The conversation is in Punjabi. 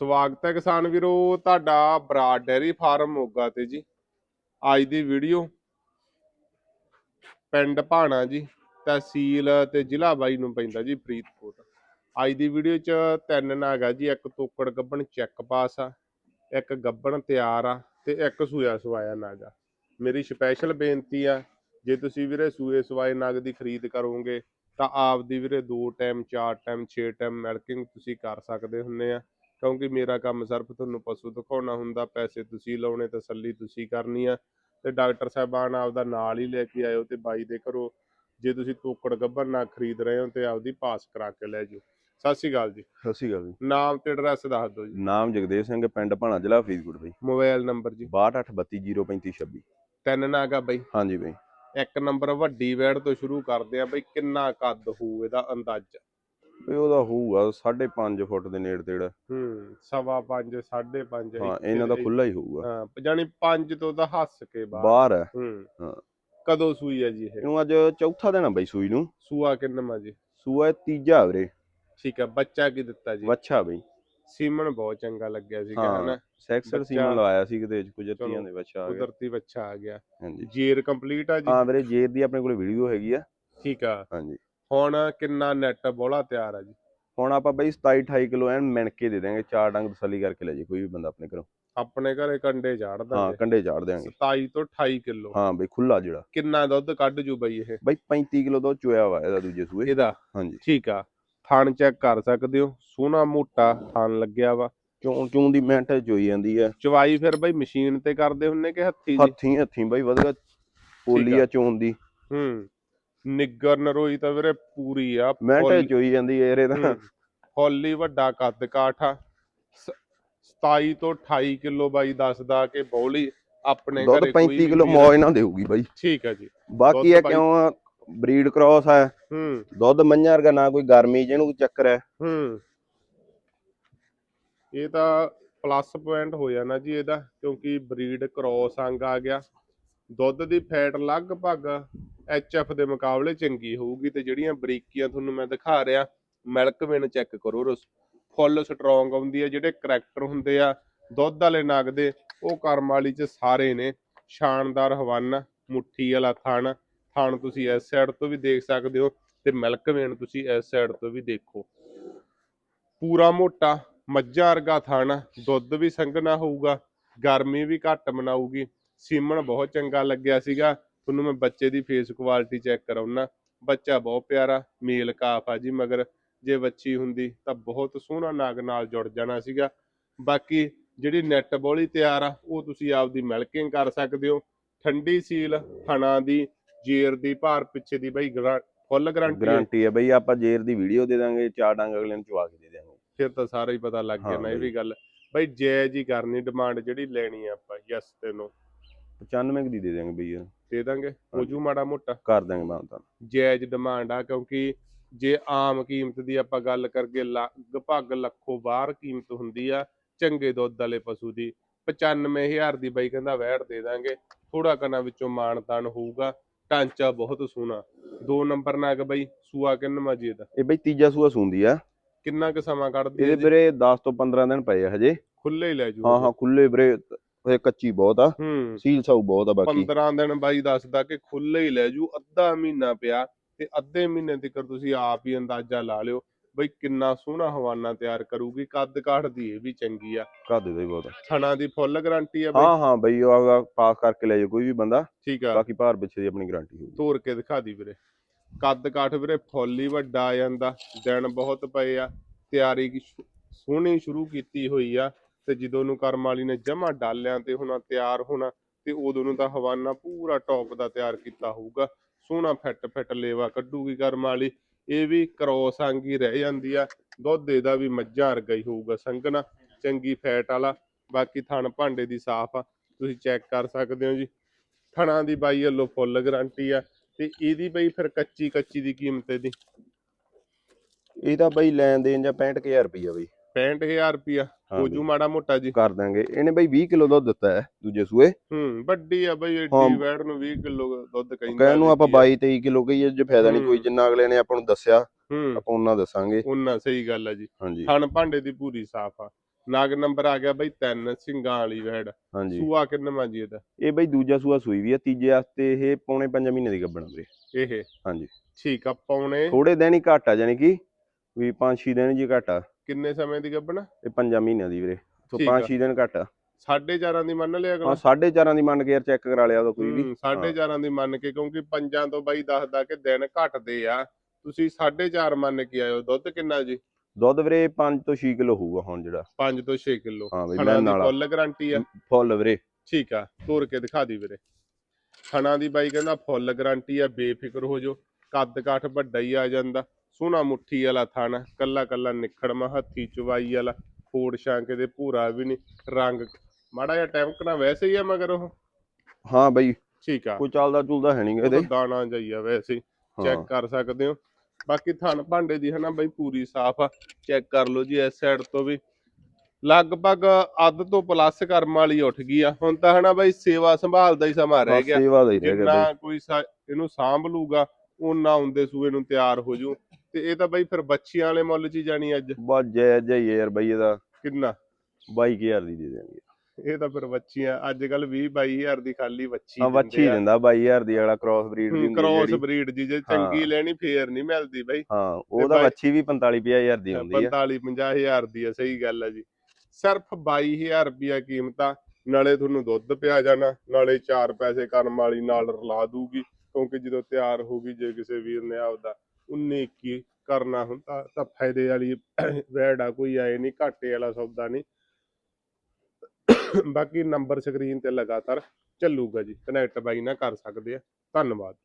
ਸਵਾਗਤ ਹੈ ਕਿਸਾਨ ਵੀਰੋ, ਤੁਹਾਡਾ ਬਰਾਡ ਡੈਰੀ ਫਾਰਮ ਮੋਗਾ ਤੇ ਜੀ। ਅੱਜ ਦੀ ਵੀਡੀਓ ਪਿੰਡ ਭਾਣਾ ਜੀ, ਤਹਿਸੀਲ ਤੇ ਜ਼ਿਲ੍ਹਾ ਬਾਈ ਨੂੰ ਪੈਂਦਾ ਜੀ, ਫਰੀਦਕੋਟ। ਅੱਜ ਦੀ ਵੀਡੀਓ 'ਚ ਤਿੰਨ ਨਾਗ ਆ ਜੀ, ਇੱਕ ਤੋਕੜ ਗੱਬਣ ਚੈੱਕ ਪਾਸ ਆ, ਇੱਕ ਗੱਬਣ ਤਿਆਰ ਆ ਤੇ ਇੱਕ ਸੂਆ ਸਵਾਇਆ ਨਾਗ ਆ। ਮੇਰੀ ਸਪੈਸ਼ਲ ਬੇਨਤੀ ਆ, ਜੇ ਤੁਸੀਂ ਵੀਰੇ ਸੂਏ ਸਵਾਏ ਨਗ ਦੀ ਖਰੀਦ ਕਰੋਗੇ ਤਾਂ ਆਪ ਦੀ ਵੀਰੇ ਦੋ ਟਾਈਮ, ਚਾਰ ਟਾਈਮ, ਛੇ ਟਾਈਮ ਮਿਲਕਿੰਗ ਤੁਸੀਂ ਕਰ ਸਕਦੇ ਹੁੰਨੇ ਆ। ਕਿਉਂਕਿ ਮੇਰਾ ਕੰਮ ਸਿਰਫ ਤੁਹਾਨੂੰ ਪਸ਼ੂ ਦਿਖਾਉਣਾ ਹੁੰਦਾ ਪੈਸੇ ਤੁਸੀਂ ਲਾਉਣੇ ਤਸੱਲੀ ਤੁਸੀਂ ਕਰਨੀ ਆ। ਤੇ ਡਾਕਟਰ ਸਾਹਿਬਾਨ ਆਪਦਾ ਨਾਲ ਹੀ ਲੈ ਕੇ ਆਇਓ ਤੇ ਬਾਈ ਦੇ ਘਰੋਂ ਜੇ ਤੁਸੀਂ ਤੋਕੜ ਗੱਭਰ ਨਾ ਖਰੀਦ ਰਹੇ ਹੋ ਤੇ ਆਪਦੀ ਪਾਸ ਕਰਾ ਕੇ ਲੈ ਜਾਓ। ਸਤਿ ਸ਼੍ਰੀ ਅਕਾਲ ਜੀ। ਸਤਿ ਸ਼੍ਰੀ ਅਕਾਲ ਜੀ। ਨਾਮ ਤੇ ਐਡਰੈਸ ਦੱਸ ਦਿਓ ਜੀ। ਨਾਮ ਜਗਦੇਵ ਸਿੰਘ ਪਿੰਡ ਭਾਣਾ ਜ਼ਿਲ੍ਹਾ ਫਰੀਦਕੋਟ ਬਈ। ਮੋਬਾਈਲ ਨੰਬਰ ਜੀ। 6283203526 ਤਿੰਨ ਨਾਗਾ ਬਈ। ਹਾਂਜੀ ਬਈ। ਇੱਕ ਨੰਬਰ ਵੱਡੀ ਵੈੜ ਤੋਂ ਸ਼ੁਰੂ ਕਰਦੇ ਆ ਬਈ ਕਿੰਨਾ ਕੱਦ ਹੋਊ ਇਹਦਾ ਅੰਦਾਜ਼ਾ? ਬਈ ਉਹਦਾ ਹੋਊਗਾ 5.5 ਫੁੱਟ ਦੇ ਨੇੜੇ ਤੇੜ। ਹੂੰ ਸਵਾ 5 5.5 ਹਾਂ ਇਹਨਾਂ ਦਾ ਖੁੱਲਾ ਹੀ ਹੋਊਗਾ। ਹਾਂ ਜਾਨੀ 5 ਤੋਂ ਤਾਂ ਹੱਸ ਕੇ ਬਾਹਰ। ਬਾਹਰ ਹੈ। ਹੂੰ। ਹਾਂ। ਕਦੋਂ ਸੂਈ ਹੈ ਜੀ ਇਹ? ਇਹਨੂੰ ਅੱਜ ਚੌਥਾ ਦਿਨ ਆ ਬਈ ਸੂਈ ਨੂੰ। ਸੂਆ ਕਿੰਨਾ ਜੀ? ਸੂਆ ਤੀਜਾ ਵੀਰੇ। ਠੀਕ ਹੈ ਬੱਚਾ ਕੀ ਦਿੱਤਾ ਜੀ? ਵੱਛਾ ਬਈ। ਸੀਮਨ ਬਹੁਤ ਚੰਗਾ ਲੱਗਿਆ ਹਾਂ। ਹਨਾ? ਸੈਕਸਰ ਬੱਚਾ- ਸੀਮਨ ਲਵਾਇਆ ਸੀ ਕਿਤੇ ਕੁਜਰਤੀਆਂ ਚਲੋ, ਦੇ ਵੱਛਾ ਆ ਗਿਆ। ਕੁਦਰਤੀ ਬੱਚਾ ਆ ਗਿਆ। ਹਾਂਜੀ। ਜੇਰ ਕੰਪਲੀਟ ਆ ਜੀ? ਹਾਂ ਵੀਰੇ ਜੇਰ ਦੀ ਆਪਣੇ ਕੋਲ ਵੀਡੀਓ ਹੈਗੀ ਆ। ਠੀਕ ਆ। ਹਾਂਜੀ। ਹੁਣ ਕਿੰਨਾ ਨੈਟ ਬੋਲਾ ਤਿਆਰ ਆ ਜੀ? ਹੁਣ ਆਪਾਂ ਬਈ 27 28 ਕਿਲੋ ਐਨ ਮਿਣ ਕੇ ਦੇ ਦਾਂਗੇ ਚਾਰ ਡੰਗ ਤਸੱਲੀ ਕਰਕੇ ਲੈ ਜੇ ਕੋਈ ਵੀ ਬੰਦਾ ਆਪਣੇ ਘਰੋਂ। ਆਪਣੇ ਘਰੇ ਕੰਡੇ ਝਾੜ ਹਾਂ ਕੰਡੇ ਚਾੜ ਦਿਆਂਗੇ। 27 ਤੋਂ 28 ਕਿਲੋ। ਹਾਂ ਬਈ ਖੁੱਲਾ ਜਿਹੜਾ। ਕਿੰਨਾ ਦੁੱਧ ਕੱਢ ਜੂ ਬਈ ਇਹ? ਬਈ 35 ਕਿਲੋ ਦਾ ਚੋਇਆ ਵਾ ਇਹਦਾ ਦੂਜੇ ਸੂਏ। ਇਹਦਾ? ਹਾਂਜੀ। ਠੀਕ ਆ। ਥਣ ਚੈੱਕ ਕਰ ਸਕਦੇ ਹੋ। ਸੋਹਣਾ ਮੋਟਾ ਥਣ ਲੱਗਿਆ ਵਾ। ਚੋਂ ਚੋਂ ਦੀ ਮਿੰਟ ਚ ਹੋਈ ਜਾਂਦੀ ਹੈ ਚਵਾਈ ਫਿਰ ਬਈ ਮਸ਼ੀਨ ਤੇ ਕਰਦੇ ਹੁੰਨੇ ਕਿ ਹੱਥੀ ਜੀ ਹੱਥੀਂ ਹੱਥੀਂ ਬਾਈ ਵਧੀਆ। ਪੋਲੀ ਆ। ਆ। ਦੀ। ਹੂੰ। ਨਿੱਗਰ ਨਰੋਈ ਤਾਂ ਵੀਰੇ ਪੂਰੀ ਆ ਮਿੰਟ ਫੁੱਲ- ਚ ਹੋਈ ਜਾਂਦੀ ਏਰੇ ਦਾ ਹੂੰ। ਫੁੱਲ ਹੀ ਵੱਡਾ ਕੱਦ ਕਾਠ। ਆ ਸ- 27 ਤੋਂ 28 ਕਿਲੋ ਬਾਈ ਦੱਸਦਾ ਕਿ ਬੌਲੀ ਆਪਣੇ ਘਰੇ ਕੋਈ 35 ਵੀ ਕਿਲੋ ਮੌਜ ਨਾਲ ਦੇਊਗੀ ਬਾਈ। ਠੀਕ ਆ ਜੀ। ਬਾਕੀ ਇਹ ਕਿਉਂ ਬਰੀਡ ਕ੍ਰਾਸ ਹੈ ਹੂੰ। ਦੁੱਧ ਮੰਝਾਂ ਵਰਗਾ ਨਾ ਕੋਈ ਗਰਮੀ ਜਿਹਨੂੰ ਚੱਕਰ ਹੈ ਹੂੰ। ਇਹ ਤਾਂ ਪਲੱਸ ਪੁਆਇੰਟ ਹੋ ਜਾਣਾ ਜੀ ਇਹਦਾ ਕਿਉਂਕਿ ਬਰੀਡ ਕ੍ਰੋਸ ਅੰਗ ਆ ਗਿਆ। ਦੁੱਧ ਦੀ ਫੈਟ ਲਗਭਗ ਐਚਐਫ ਦੇ ਮੁਕਾਬਲੇ ਚੰਗੀ ਹੋਊਗੀ ਤੇ ਜਿਹੜੀਆਂ ਬਰੀਕੀਆਂ ਤੁਹਾਨੂੰ ਮੈਂ ਦਿਖਾ ਰਿਹਾ ਮਿਲਕ ਵੇਨ ਚੈੱਕ ਕਰੋ ਰਸ ਫੁੱਲ ਸਟਰੋਂਗ ਆਉਂਦੀ ਹੈ, ਜਿਹੜੇ ਕਰੈਕਟਰ ਹੁੰਦੇ ਆ, ਦੁੱਧ ਵਾਲੇ ਨਗ ਦੇ, ਉਹ ਕਰਮ ਵਾਲੀ ਚ ਸਾਰੇ ਨੇ। ਸ਼ਾਨਦਾਰ ਹਵਾਨਾ, ਮੁੱਠੀ ਵਾਲਾ ਥਣ ਥਣ ਤੁਸੀਂ ਇਸ ਸਾਈਡ ਤੋਂ ਵੀ ਦੇਖ ਸਕਦੇ ਹੋ ਤੇ ਮਿਲਕ ਵੇਨ ਤੁਸੀਂ ਇਸ ਸਾਈਡ ਤੋਂ ਵੀ ਦੇਖੋ। ਪੂਰਾ ਮੋਟਾ, ਮੱਝਾਂ ਵਰਗਾ ਥਣ, ਦੁੱਧ ਵੀ ਸੰਘਣਾ ਹੋਊਗਾ, ਗਰਮੀ ਵੀ ਘੱਟ ਮਨਾਊਗੀ। ਸੀਮਣ ਬਹੁਤ ਚੰਗਾ ਲੱਗਿਆ ਸੀਗਾ। ਤੁਹਾਨੂੰ ਮੈਂ ਬੱਚੇ ਦੀ ਫੇਸ ਕੁਆਲਿਟੀ ਚੈੱਕ ਕਰਾਉਣਾ ਬੱਚਾ ਬਹੁਤ ਪਿਆਰਾ ਮੇਲ ਕਾਫ ਆ ਜੀ ਮਗਰ ਜੇ ਬੱਚੀ ਹੁੰਦੀ ਤਾਂ ਬਹੁਤ ਸੋਹਣਾ ਨਾਗ ਨਾਲ ਜੁੜ ਜਾਣਾ ਸੀਗਾ। ਬਾਕੀ ਜਿਹੜੀ ਨੈਟ ਬੋਲੀ ਤਿਆਰ ਆ ਉਹ ਤੁਸੀਂ ਆਪਦੀ ਮਿਲਕਿੰਗ ਕਰ ਸਕਦੇ ਹੋ। ਠੰਡੀ ਸੀਲ ਥਣਾ ਦੀ ਜੇਰ ਦੀ ਭਾਰ ਪਿੱਛੇ ਦੀ ਬਈ ਫੁੱਲ ਗਰੰਟੀ ਗਾਰੰਟੀ ਹੈ ਬਈ ਆਪਾਂ ਜੇਰ ਦੀ ਵੀਡੀਓ ਦੇ ਦਾਂਗੇ ਚਾਰ ਡੰਗ ਅਗਲੇ ਨੂੰ ਚਵਾ ਕੇ ਦੇ ਦਿਆਂਗੇ। ਫਿਰ ਤਾਂ ਸਾਰਾ ਹੀ ਪਤਾ ਲੱਗ ਨਾ ਇਹ। ਵੀ ਗੱਲ। ਬਈ ਜਾਇਜ਼ ਹੀ ਕਰਨੀ ਡਿਮਾਂਡ ਜਿਹੜੀ ਲੈਣੀ ਆ ਆਪਾਂ ਯੈਸ ਤੈਨੂੰ 95 ਕੁ ਦੀ ਦੇ ਦਿਆਂਗੇ ਬਈ ਯਾਰ। ਦੇ ਦਾਂਗੇ ਹੋ ਜੂ ਮਾੜਾ ਮੋਟਾ। ਕਰ ਦਾਂਗੇ ਮਾਨਤਾ ਜਾਇਜ਼ ਡਿਮਾਂਡ ਆ ਕਿਉਂਕਿ ਜੇ ਆਮ ਕੀਮਤ ਦੀ ਆਪਾਂ ਗੱਲ ਕਰਗੇ ਲਗਭਗ ਲੱਖੋਂ ਬਾਹਰ ਕੀਮਤ ਹੁੰਦੀ ਆ ਚੰਗੇ ਦੁੱਧ ਵਾਲੇ ਪਸ਼ੂ ਦੀ 95000 ਦੀ ਬਾਈ ਕਹਿੰਦਾ ਵੈੜ ਦੇ ਦਾਂਗੇ ਥੋੜਾ ਕਨਾ ਵਿੱਚੋਂ ਮਾਣ ਤਾਣ ਹੋਊਗਾ ਢਾਂਚਾ ਬਹੁਤ ਸੋਹਣਾ। ਦੋ ਨੰਬਰ ਨਾਗ ਬਈ ਸੂਆ ਕਿੰਨਵਾਂ ਜੀ ਇਹਦਾ। ਇਹ ਬਈ ਤੀਜਾ ਸੂਆ ਸੂੰਦੀ ਆ। ਕਿੰਨਾ ਕੁ ਸਮਾਂ ਕੱਢਦੀ ਇਹਦੇ? ਵੀਰੇ 10 ਤੋਂ 15 ਦਿਨ ਪਏ ਹਜੇ। ਖੁੱਲੇ ਹੀ ਲੈ ਜੂ ਹਾਂ ਹਾਂ ਖੁੱਲੇ ਵੀਰੇ ਇਹ ਕੱਚੀ ਬਹੁਤ ਆ। ਹੂੰ। ਸੀਲ ਸਾਊ ਬਹੁਤ ਆ ਬਾਕੀ। 15 ਦਿਨ ਬਾਈ ਦੱਸਦਾ ਕਿ ਖੁੱਲੇ ਹੀ ਲੈ ਜੂ ਅੱਧਾ ਮਹੀਨਾ ਪਿਆ ਤੇ ਅੱਧੇ ਮਹੀਨੇ ਤੱਕ ਤੁਸੀਂ ਆਪ ਹੀ ਅੰਦਾਜ਼ਾ ਲਾ ਲਿਓ ਬਈ ਕਿੰਨਾ ਸੋਹਣਾ ਹਵਾਨਾ ਤਿਆਰ ਕਰੂਗੀ ਕੱਦ ਕਾਠ ਦੀ ਇਹ ਵੀ ਚੰਗੀ ਆ। ਕਰ ਦੇ ਬਹੁਤ। ਥਣਾ ਦੀ ਫੁੱਲ ਗਾਰੰਟੀ ਆ ਬਈ। ਹਾਂ ਹਾਂ ਬਈ ਉਹ ਆਪਦਾ ਪਾਸ ਕਰਕੇ ਲੈ ਜਾਓ ਕੋਈ ਵੀ ਬੰਦਾ। ਠੀਕ ਆ। ਬਾਕੀ ਭਾਰ ਪਿੱਛੇ ਦੀ ਆਪਣੀ ਗਾਰੰਟੀ ਹੋਊਗੀ। ਤੋੜ ਕੇ ਦਿਖਾ ਦੀ ਵੀਰੇ। ਕੱਦ ਕਾਠ ਵੀਰੇ ਫੁੱਲ ਹੀ ਵੱਡਾ ਆ ਜਾਂਦਾ। ਦਿਨ ਬਹੁਤ ਪਏ ਆ। ਤਿਆਰੀ ਸੋਹਣੀ ਸ਼ੁਰੂ ਕੀਤੀ ਹੋਈ ਆ। ਤੇ ਜਦੋਂ ਨੂੰ ਕਰਮ ਵਾਲੀ ਨੇ ਜਮਾ ਡਾਲਿਆਂ ਤੇ ਹੋਣਾ, ਤਿਆਰ ਹੋਣਾ, ਤੇ ਉਦੋਂ ਨੂੰ ਤਾਂ ਹਵਾਨਾ ਪੂਰਾ ਟੌਪ ਦਾ ਤਿਆਰ ਕੀਤਾ ਹੋਊਗਾ। ਸੋਹਣਾ ਫਿੱਟ ਫਿੱਟ ਲੇਵਾ ਕੱਢੂਗੀ ਕਰਮ ਵਾਲੀ। ਇਹ ਵੀ ਕਰੋਸ ਆਂਗੀ ਰਹਿ ਜਾਂਦੀ ਆ। ਦੁੱਧ ਇਹਦਾ ਵੀ ਮੱਝਾਂ ਵਰਗਾ ਹੀ ਹੋਊਗਾ ਸੰਘਣਾ, ਚੰਗੀ ਫੈਟ ਵਾਲਾ। ਬਾਕੀ ਥਣ ਭਾਂਡੇ ਦੀ ਸਾਫ਼ ਆ। ਤੁਸੀਂ ਚੈੱਕ ਕਰ ਸਕਦੇ ਹੋ ਜੀ। ਥਣਾ ਦੀ ਬਾਈ ਵੱਲੋਂ ਫੁੱਲ ਗਾਰੰਟੀ ਆ। ਤੇ ਇਹਦੀ ਬਈ ਫਿਰ ਕੱਚੀ ਕੱਚੀ ਦੀ ਕੀਮਤ ਇਹਦੀ? ਇਹਦਾ ਤਾਂ ਬਈ ਲੈਣ ਦੇਣ ਜਾਂ 65000 ਰੁਪਈਆ ਬਈ। 65000 ਰੁਪਿਆ ਹਾਂ ਹੋ ਜੂ ਮਾੜਾ ਮੋਟਾ ਜੀ। ਕਰ ਦਾਂਗੇ ਇਹਨੇ ਬਈ 20 ਕਿਲੋ ਦੁੱਧ ਦਿੱਤਾ ਹੈ ਦੂਜੇ ਸੂਏ। ਹੂੰ ਵੱਡੀ ਆ ਬਈ ਹਾਂ। ਏਡੀ ਵੈੜ ਨੂੰ 20 ਕਿਲੋ ਦੁੱਧ ਕਹਿੰਦਾ ਕਹਿਣ ਨੂੰ ਆਪਾਂ 22 23 ਕਿਲੋ ਕਹੀਏ ਜੇ ਫਾਇਦਾ ਨਹੀਂ ਕੋਈ ਹੂੰ। ਜਿੰਨਾ ਅਗਲੇ ਨੇ ਆਪਾਂ ਨੂੰ ਦੱਸਿਆ ਹੂੰ। ਆਪਾਂ ਉਹਨਾਂ ਦੱਸਾਂਗੇ। ਉਹਨਾਂ ਸਹੀ ਗੱਲ ਆ ਜੀ। ਹਾਂਜੀ। ਥਣ ਭਾਂਡੇ ਦੀ ਪੂਰੀ ਸਾਫ਼ ਆ। ਨਾਗ ਨੰਬਰ ਆ ਗਿਆ ਬਈ 3 ਸਿੰਘਾਂ ਵਾਲੀ ਵੈੜ। ਹਾਂਜੀ। ਸੂਆ ਕਿੰਨਾ ਜੀ ਇਹਦਾ? ਇਹ ਬਈ ਦੂਜਾ ਸੂਆ ਸੂਈ ਵੀ ਆ ਤੀਜੇ ਵਾਸਤੇ ਇਹ ਪੌਣੇ 5 ਮਹੀਨੇ ਦੀ ਗੱਬਣ ਵੀਰੇ। ਇਹ? ਹਾਂਜੀ। ਠੀਕ ਆ ਪੌਣੇ ਥੋੜੇ ਦਿਨ ਹੀ ਘੱਟ ਆ ਜਾਨੀ ਕਿ ਵੀ 5-6 ਦਿਨ ਜੀ ਘੱਟ ਆ। ਕਿੰਨੇ ਸਮੇਂ ਦੀ ਗੱਬਣਾ ਇਹ 5 ਮਹੀਨਿਆਂ ਦੀ ਵੀਰੇ। ਸੋ ਠੀਕ ਆ। 5-6 ਦਿਨ ਘੱਟ ਆ। ਸਾਢੇ ਚਾਰਾਂ ਦੀ ਮੰਨ ਲਿਆ ਹਾਂ ਅਗਲਾ 4.5 ਦੀ ਮੰਨ ਕੇ ਯਾਰ ਚੈੱਕ ਕਰਾ ਲਿਆ ਉਹਦਾ ਕੋਈ ਵੀ। ਹੂੰ, ਸਾਢੇ ਚਾਰਾਂ ਦੀ ਮੰਨ ਕੇ ਕਿਉਂਕਿ ਪੰਜਾਂ ਤੋਂ ਬਾਈ ਦੱਸਦਾ ਕਿ ਦਿਨ ਘਟਦੇ ਆ। ਤੁਸੀਂ ਸਾਢੇ ਚਾਰ ਮੰਨ ਕੇ ਆਇਓ। ਦੁੱਧ ਕਿੰਨਾ ਜੀ? ਦੁੱਧ ਵੀਰੇ 5 ਤੋਂ 6 ਕਿਲੋ ਹੋਊਗਾ ਹੁਣ ਜਿਹੜਾ। 5 ਤੋਂ 6 ਕਿਲੋ। ਹਾਂ ਬਈ ਖਣਾ ਮੈਂ ਦੀ ਨਾਲ ਫੁੱਲ ਗਾਰੰਟੀ ਆ। ਫੁੱਲ ਵੀਰੇ। ਠੀਕ ਆ। ਤੋੜ ਕੇ ਦਿਖਾ ਦੀ ਵੀਰੇ। ਖਣਾ ਦੀ ਬਾਈ ਕਹਿੰਦਾ ਫੁੱਲ ਗਾਰੰਟੀ ਆ ਬੇਫਿਕਰ ਹੋ ਜੋ ਕੱਦ ਕਾਠ ਵੱਡਾ ਹੀ ਆ ਜਾਂਦਾ। ਸੋਹਣਾ ਮੁੱਠੀ ਵਾਲਾ ਥਣ ਕੱਲਾ ਕੱਲਾ ਨਿਖੜਮਾ ਹੱਥੀ ਚਵਾਈ ਵਾਲਾ ਫੋੜ ਛਾਂਕੇ ਦੇ ਭੂਰਾ ਵੀ ਨਹੀਂ ਰੰਗ ਮਾੜਾ ਜਿਹਾ ਟੈਂਕਣਾ ਵੈਸੇ ਹੀ ਆ ਮਗਰ ਉਹ? ਹਾਂ ਬਈ ਠੀਕ ਆ। ਕੋਈ ਚੱਲਦਾ ਚੁਲਦਾ ਹੈ ਨਹੀਂ ਇਹਦੇ। ਦਾਣਾ ਜਾਈਆ ਵੈਸੇ ਹੀ ਚੈੱਕ ਕਰ ਸਕਦੇ ਹੋ। ਬਾਕੀ ਥਣ ਭਾਂਡੇ ਦੀ ਹਨਾ ਬਈ ਪੂਰੀ ਸਾਫ਼ ਆ ਚੈੱਕ ਕਰ ਲਓ ਜੀ ਇਸ ਸਾਈਡ ਤੋਂ ਵੀ। ਲਗਭਗ ਅੱਧ ਤੋਂ ਪਲੱਸ ਕਰਮ ਵਾਲੀ ਉੱਠ ਗਈ ਆ। ਹੁਣ ਤਾਂ ਹਨਾ ਬਈ ਸੇਵਾ ਸੰਭਾਲ ਦਾ ਹੀ ਸਮਾਂ ਰਹਿ ਗਿਆ। ਸੇਵਾ ਦਾ ਹੀ ਰਹਿ ਗਿਆ ਜਿੰਨਾ ਕੋਈ ਇਹਨੂੰ ਸਾਂਭ ਲੂਗਾ ਉਹਨਾਂ ਹੁੰਦੇ ਸੂਏ ਨੂੰ ਤਿਆਰ ਹੋ ਜੂ। ਤੇ ਇਹ ਤਾਂ ਬਈ ਫਿਰ ਬੱਚੀਆਂ ਵਾਲੇ ਮੁੱਲ 'ਚ ਹੀ ਜਾਣੀ ਅੱਜ। ਬਸ ਜੈ ਜੈ ਯਾਰ ਬਈ ਇਹਦਾ ਕਿੰਨਾ? 22000 ਦੀ ਦੇ ਦੇਣਗੇ ਇਹ ਤਾਂ ਫਿਰ ਬੱਚੀਆਂ ਅੱਜ ਕੱਲ 20 22000 ਦੀ ਖਾਲੀ ਬੱਚੀ ਹਾਂ ਬੱਚੀ ਦਿੰਦੇ ਆ। ਦਿੰਦਾ 22000 ਦੀ ਅਗਲਾ ਕ੍ਰਾਸ ਬਰੀਡ ਦੀ ਹੂੰ, ਹੁੰਦੀ ਕ੍ਰੋਸ ਬਰੀਡ ਜੀ ਜੇ ਚੰਗੀ ਹਾਂ। ਲੈਣੀ ਫੇਰ ਨਹੀਂ ਮਿਲਦੀ ਬਈ। ਹਾਂ ਉਹਦਾ ਬੱਚੀ ਵੀ 45 50000 ਦੀ ਹੁੰਦੀ ਆ। 45 50000 ਦੀ ਆ ਸਹੀ ਗੱਲ ਆ ਜੀ। ਸਿਰਫ 22000 ਰੁਪਿਆ ਕੀਮਤ ਆ ਨਾਲੇ ਤੁਹਾਨੂੰ ਦੁੱਧ ਪਿਆ ਜਾਣਾ ਨਾਲੇ 4 ਪੈਸੇ ਕਰਮ ਵਾਲੀ ਨਾਲ ਰਲਾ ਦੂਗੀ ਕਿਉਂਕਿ ਜਦੋਂ ਤਿਆਰ ਹੋਗੀ ਜੇ ਕਿਸੇ ਵੀਰ ਨੇ ਆਪਦਾ 19 21 ਕਰਨਾ ਹੁੰਦਾ ਤਾਂ ਫਾਇਦੇ ਵਾਲੀ ਵੈੜ ਆ, ਕੋਈ ਆਏ ਨਹੀਂ ਘਾਟੇ ਵਾਲਾ ਸੌਦਾ ਨਹੀਂ ਬਾਕੀ ਨੰਬਰ ਸਕਰੀਨ ਤੇ ਲਗਾਤਾਰ ਚੱਲੂਗਾ ਜੀ। ਕਨੈਕਟ ਬਾਈ ਨਾਲ ਕਰ ਸਕਦੇ ਆ। ਧੰਨਵਾਦ।